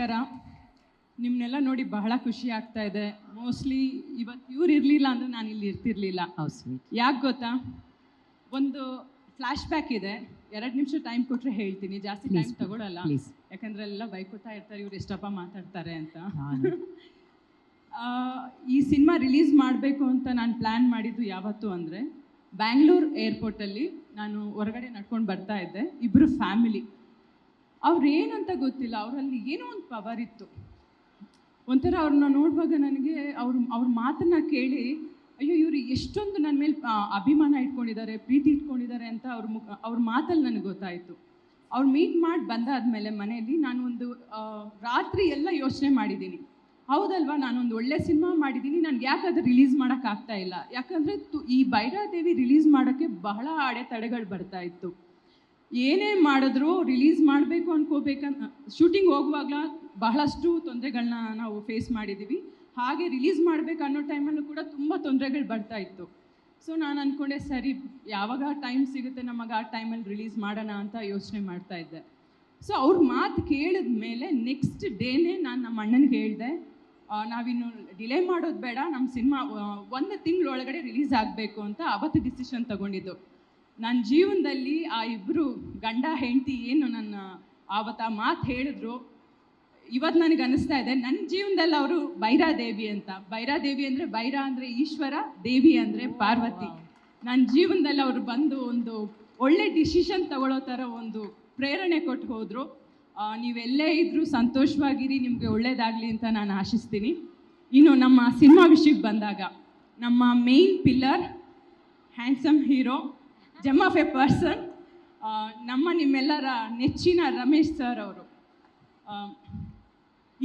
ನಮಸ್ಕಾರ ನಿಮ್ಮನ್ನೆಲ್ಲ ನೋಡಿ ಬಹಳ ಖುಷಿ ಆಗ್ತಾ ಇದೆ. ಮೋಸ್ಟ್ಲಿ ಇವತ್ತು ಇವ್ರು ಇರಲಿಲ್ಲ ಅಂದರೆ ನಾನು ಇಲ್ಲಿ ಇರ್ತಿರ್ಲಿಲ್ಲ. ಯಾಕೆ ಗೊತ್ತಾ? ಒಂದು ಫ್ಲ್ಯಾಶ್ ಬ್ಯಾಕ್ ಇದೆ. ಎರಡು ನಿಮಿಷ ಟೈಮ್ ಕೊಟ್ಟರೆ ಹೇಳ್ತೀನಿ. ಜಾಸ್ತಿ ಟೈಮ್ ತಗೊಳಲ್ಲ. ಯಾಕಂದ್ರೆ ಎಲ್ಲ ಬೈಕೋತಾ ಇರ್ತಾರೆ ಇವ್ರು ಎಷ್ಟಪ್ಪ ಮಾತಾಡ್ತಾರೆ ಅಂತ. ಈ ಸಿನಿಮಾ ರಿಲೀಸ್ ಮಾಡಬೇಕು ಅಂತ ನಾನು ಪ್ಲ್ಯಾನ್ ಮಾಡಿದ್ದು ಯಾವತ್ತು ಅಂದರೆ ಬ್ಯಾಂಗ್ಳೂರ್ ಏರ್ಪೋರ್ಟಲ್ಲಿ ನಾನು ಹೊರಗಡೆ ನಡ್ಕೊಂಡು ಬರ್ತಾ ಇದ್ದೆ. ಇಬ್ಬರು ಫ್ಯಾಮಿಲಿ ಅವ್ರು ಏನಂತ ಗೊತ್ತಿಲ್ಲ, ಅವರಲ್ಲಿ ಏನೋ ಒಂದು ಪವರ್ ಇತ್ತು. ಒಂಥರ ಅವ್ರನ್ನ ನೋಡುವಾಗ ನನಗೆ ಅವ್ರ ಅವ್ರ ಮಾತನ್ನ ಕೇಳಿ, ಅಯ್ಯೋ, ಇವರು ಎಷ್ಟೊಂದು ನನ್ನ ಮೇಲೆ ಅಭಿಮಾನ ಇಟ್ಕೊಂಡಿದ್ದಾರೆ, ಪ್ರೀತಿ ಇಟ್ಕೊಂಡಿದ್ದಾರೆ ಅಂತ ಅವ್ರ ಮುಖ, ಅವ್ರ ಮಾತಲ್ಲಿ ನನಗೆ ಗೊತ್ತಾಯಿತು. ಅವ್ರು ಮೀಟ್ ಮಾಡಿ ಬಂದಾದ್ಮೇಲೆ ಮನೆಯಲ್ಲಿ ನಾನು ಒಂದು ರಾತ್ರಿ ಎಲ್ಲ ಯೋಚನೆ ಮಾಡಿದ್ದೀನಿ. ಹೌದಲ್ವಾ, ನಾನೊಂದು ಒಳ್ಳೆ ಸಿನಿಮಾ ಮಾಡಿದ್ದೀನಿ, ನನಗೆ ಯಾಕೆ ಅದು ರಿಲೀಸ್ ಮಾಡೋಕ್ಕಾಗ್ತಾ ಇಲ್ಲ. ಯಾಕಂದರೆ ತು, ಈ ಭೈರಾದೇವಿ ರಿಲೀಸ್ ಮಾಡೋಕ್ಕೆ ಬಹಳ ಅಡೆತಡೆಗಳು ಬರ್ತಾ ಇತ್ತು. ಏನೇ ಮಾಡಿದ್ರು ರಿಲೀಸ್ ಮಾಡಬೇಕು ಅನ್ಕೋಬೇಕಂತ ಶೂಟಿಂಗ್ ಹೋಗುವಾಗಲ ಬಹಳಷ್ಟು ತೊಂದರೆಗಳನ್ನ ನಾವು ಫೇಸ್ ಮಾಡಿದ್ದೀವಿ ಹಾಗೆ ರಿಲೀಸ್ ಮಾಡಬೇಕು ಅನ್ನೋ ಟೈಮಲ್ಲೂ ಕೂಡ ತುಂಬ ತೊಂದರೆಗಳು ಬರ್ತಾ ಇತ್ತು. ಸೊ ನಾನು ಅಂದ್ಕೊಂಡೆ ಸರಿ, ಯಾವಾಗ ಟೈಮ್ ಸಿಗುತ್ತೆ ನಮಗೆ ಆ ಟೈಮಲ್ಲಿ ರಿಲೀಸ್ ಮಾಡೋಣ ಅಂತ ಯೋಚನೆ ಮಾಡ್ತಾ ಇದ್ದೆ. ಸೊ ಅವ್ರ ಮಾತು ಕೇಳಿದ ಮೇಲೆ ನೆಕ್ಸ್ಟ್ ಡೇನೇ ನಾನು ನಮ್ಮ ಅಣ್ಣನಿಗೆ ಹೇಳಿದೆ ನಾವಿನ್ನು ಡಿಲೇ ಮಾಡೋದು ಬೇಡ ನಮ್ಮ ಸಿನಿಮಾ ಒಂದು ತಿಂಗಳೊಳಗಡೆ ರಿಲೀಸ್ ಆಗಬೇಕು ಅಂತ ಅವತ್ತು ಡಿಸಿಷನ್ ತಗೊಂಡಿದ್ದು. ನನ್ನ ಜೀವನದಲ್ಲಿ ಆ ಇಬ್ಬರು ಗಂಡ, ಹೆಂಡತಿ ಏನು ನನ್ನ ಆವತ್ತು ಮಾತು ಹೇಳಿದ್ರು ಇವತ್ತು ನನಗೆ ಅನಿಸ್ತಾ ಇದೆ ನನ್ನ ಜೀವನದಲ್ಲಿ ಅವರು ಬೈರಾದೇವಿ ಅಂತ. ಬೈರಾದೇವಿ ಅಂದರೆ ಬೈರ ಅಂದರೆ ಈಶ್ವರ, ದೇವಿ ಅಂದರೆ ಪಾರ್ವತಿ. ನನ್ನ ಜೀವನದಲ್ಲಿ ಅವರು ಬಂದು ಒಂದು ಒಳ್ಳೆ ಡಿಸಿಷನ್ ತಗೊಳ್ಳೋ ಥರ ಒಂದು ಪ್ರೇರಣೆ ಕೊಟ್ಟು ಹೋದರು. ನೀವೆಲ್ಲೇ ಇದ್ದರೂ ಸಂತೋಷವಾಗಿರಿ, ನಿಮಗೆ ಒಳ್ಳೇದಾಗಲಿ ಅಂತ ನಾನು ಆಶಿಸ್ತೀನಿ. ಇನ್ನು ನಮ್ಮ ಸಿನಿಮಾ ವಿಷಯಕ್ಕೆ ಬಂದಾಗ, ನಮ್ಮ main pillar handsome hero gem of a person ನಮ್ಮ ನಿಮ್ಮೆಲ್ಲರ ನೆಚ್ಚಿನ ರಮೇಶ್ ಸರ್ ಅವರು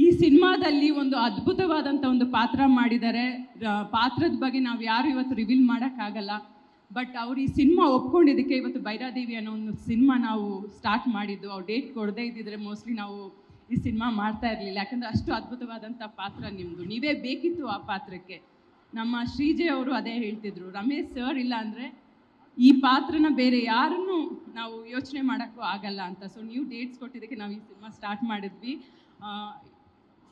ಈ ಸಿನಿಮಾದಲ್ಲಿ ಒಂದು ಅದ್ಭುತವಾದಂಥ ಒಂದು ಪಾತ್ರ ಮಾಡಿದ್ದಾರೆ. ಪಾತ್ರದ ಬಗ್ಗೆ ನಾವು ಯಾರು ಇವತ್ತು ರಿವೀಲ್ ಮಾಡೋಕ್ಕಾಗಲ್ಲ. ಬಟ್ ಅವ್ರು ಈ ಸಿನಿಮಾ ಒಪ್ಕೊಂಡಿದ್ದಕ್ಕೆ ಇವತ್ತು ಭೈರಾದೇವಿ ಅನ್ನೋ ಒಂದು ಸಿನಿಮಾ ನಾವು ಸ್ಟಾರ್ಟ್ ಮಾಡಿದ್ದು. ಅವ್ರು ಡೇಟ್ ಕೊಡದೇ ಇದ್ದಿದ್ರೆ ಮೋಸ್ಟ್ಲಿ ನಾವು ಈ ಸಿನಿಮಾ ಮಾಡ್ತಾ ಇರಲಿಲ್ಲ. ಯಾಕಂದರೆ ಅಷ್ಟು ಅದ್ಭುತವಾದಂಥ ಪಾತ್ರ ನಿಮ್ಮದು ನೀವೇ ಬೇಕಿತ್ತು ಆ ಪಾತ್ರಕ್ಕೆ. ನಮ್ಮ ಶ್ರೀಜೆ ಅವರು ಅದೇ ಹೇಳ್ತಿದ್ರು. ರಮೇಶ್ ಸರ್ ಇಲ್ಲ ಅಂದರೆ ಈ ಪಾತ್ರನ ಬೇರೆ ಯಾರನ್ನು ನಾವು ಯೋಚನೆ ಮಾಡೋಕ್ಕೂ ಆಗಲ್ಲ ಅಂತ. ಸೊ ನೀವು ಡೇಟ್ಸ್ ಕೊಟ್ಟಿದ್ದಕ್ಕೆ ನಾವು ಈ ಸಿನಿಮಾ ಸ್ಟಾರ್ಟ್ ಮಾಡಿದ್ವಿ.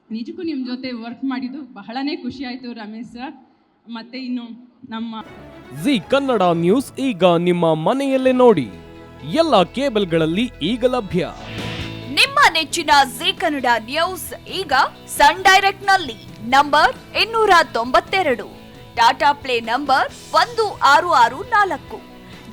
ನಿಜಕ್ಕೂ ನಿಮ್ಮ ಜೊತೆ ವರ್ಕ್ ಮಾಡಿದ್ದು ಬಹಳನೇ ಖುಷಿ ಆಯಿತು ರಮೇಶ್ ಸರ್ ಮತ್ತು ಇನ್ನು ನಮ್ಮ ಜಿ ಕನ್ನಡ ನ್ಯೂಸ್ ಈಗ ನಿಮ್ಮ ಮನೆಯಲ್ಲೇ ನೋಡಿ. ಎಲ್ಲ ಕೇಬಲ್ಗಳಲ್ಲಿ ಈಗ ಲಭ್ಯ. ನಿಮ್ಮ ನೆಚ್ಚಿನ ಜಿ ಕನ್ನಡ ನ್ಯೂಸ್ ಈಗ ಸನ್ ಡೈರೆಕ್ಟ್ನಲ್ಲಿ ನಂಬರ್ ಇನ್ನೂರ ತೊಂಬತ್ತೆರಡು. ಟಾಟಾ ಪ್ಲೇ ನಂಬರ್ ಒಂದು ಆರು ಆರು ನಾಲ್ಕು.